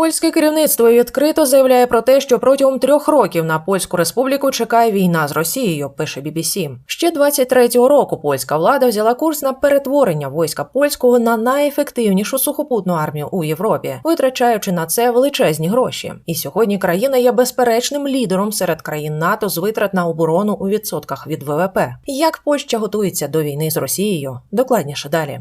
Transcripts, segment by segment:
Польське керівництво відкрито заявляє про те, що протягом трьох років на польську республіку чекає війна з Росією. Пише BBC. Ще 23-го року польська влада взяла курс на перетворення війська польського на найефективнішу сухопутну армію у Європі, витрачаючи на це величезні гроші. І сьогодні країна є безперечним лідером серед країн НАТО з витрат на оборону у відсотках від ВВП. Як Польща готується до війни з Росією? Докладніше далі.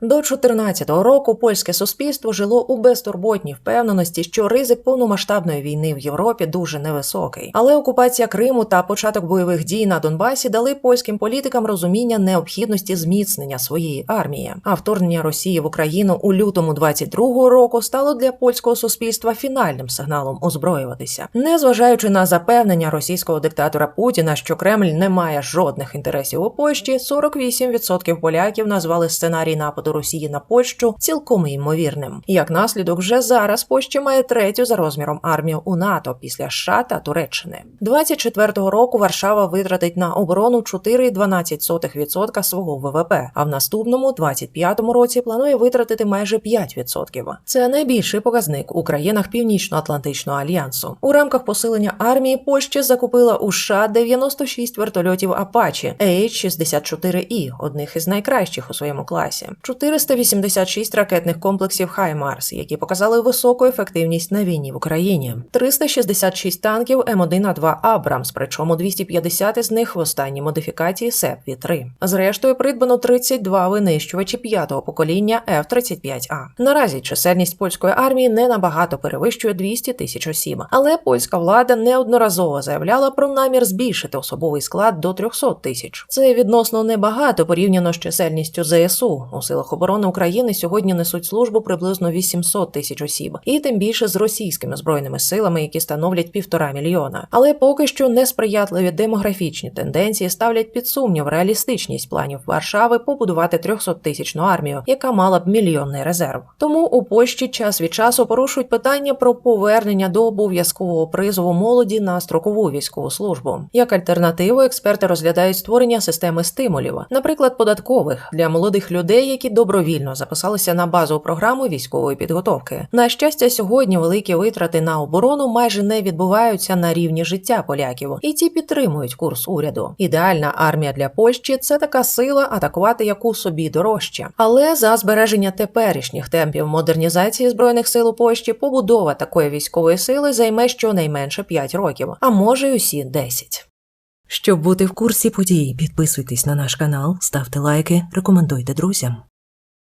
До 2014 року польське суспільство жило у безтурботній впевненості, що ризик повномасштабної війни в Європі дуже невисокий. Але окупація Криму та початок бойових дій на Донбасі дали польським політикам розуміння необхідності зміцнення своєї армії. А вторгнення Росії в Україну у лютому 22-го року стало для польського суспільства фінальним сигналом озброюватися, незважаючи на запевнення російського диктатора Путіна, що Кремль не має жодних інтересів у Польщі. 48% поляків назвали сценарій нападу Росії на Польщу цілком ймовірним. Як наслідок, вже зараз Польща має третю за розміром армію у НАТО після США та Туреччини. 24-го року Варшава витратить на оборону 4,12% свого ВВП, а в наступному 25-му році планує витратити майже 5%. Це найбільший показник у країнах Північно-Атлантичного альянсу. У рамках посилення армії Польща закупила у США 96 вертольотів Апачі AH-64І, одних із найкращих у своєму класі. 486 ракетних комплексів Хаймарс, які показали високу ефективність на війні в Україні, 366 танків М1А2 Абрамс, причому 250 із них в останній модифікації СЕП-3. Зрештою, придбано 32 винищувачі п'ятого покоління F-35А. Наразі чисельність польської армії не набагато перевищує 200 тисяч осіб, але польська влада неодноразово заявляла про намір збільшити особовий склад до 300 тисяч. Це відносно небагато порівняно з чисельністю ЗСУ. У силах оборони України сьогодні несуть службу приблизно 800 тисяч осіб, і тим більше з російськими збройними силами, які становлять півтора мільйона. Але поки що несприятливі демографічні тенденції ставлять під сумнів реалістичність планів Варшави побудувати 300-тисячну армію, яка мала б мільйонний резерв. Тому у Польщі час від часу порушують питання про повернення до обов'язкового призову молоді на строкову військову службу. Як альтернативу, експерти розглядають створення системи стимулів, наприклад, податкових для молодих людей, які добровільно записалися на базову програму військової підготовки. На щастя, сьогодні великі витрати на оборону майже не відбуваються на рівні життя поляків, і ті підтримують курс уряду. Ідеальна армія для Польщі це така сила, атакувати яку собі дорожче. Але за збереження теперішніх темпів модернізації збройних сил у Польщі побудова такої військової сили займе щонайменше 5 років, а може й усі 10. Щоб бути в курсі подій, підписуйтесь на наш канал, ставте лайки, рекомендуйте друзям.